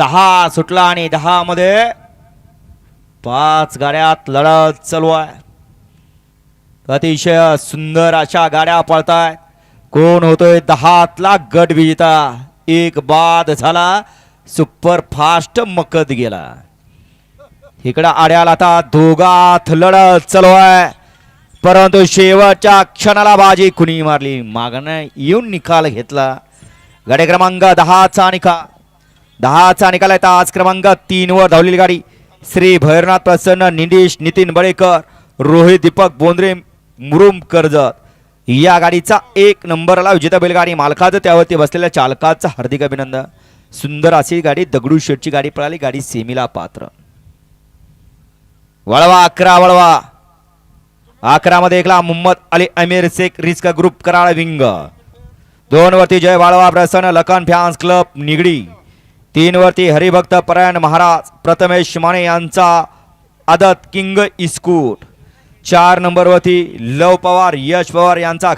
दहा सुटला आणि दहा मध्ये पाच गाड्यात लढत चालू आहे. अतिशय सुंदर अशा गाड्या पळतायत कोण होतोय दहातला गट विजेता एक बाद झाला. सुपर फास्ट मकत गेला. इकडं आड्याला आता दोघात लढत चालू आहे. परंतु शेवटच्या क्षणाला बाजी कुणी मारली? मागणं येऊन निकाल घेतला. गाडी क्रमांक दहाचा निकाल. दहाचा निकाल येतात आज क्रमांक तीनवर धावलेली गाडी. श्री भैरनाथ प्रसन्न निंदेश नितीन बळेकर रोहित दीपक बोंद्रे मुरुम कर्जत. या गाडीचा एक नंबरला विजेता बैलगाडी मालकाचं त्यावरती बसलेल्या चालकाचं हार्दिक अभिनंदन. सुंदर अशी गाडी दगडू शेटची गाडी पळाली गाडी सेमीला पात्र. वळवा अकरा वळवा. अकरा मध्ये एकला Mohammad Ali Amir Shaikh risk group Karal wing. दोन वरती जय वाळवा प्रसन्न लखन फॅन्स क्लब निगडी. तीनवरती हरिभक्त परायण महाराज प्रथमेश माने यांचा आदत किंग इस्कूट. चार नंबरवरती लव पवार यश पवार यांचा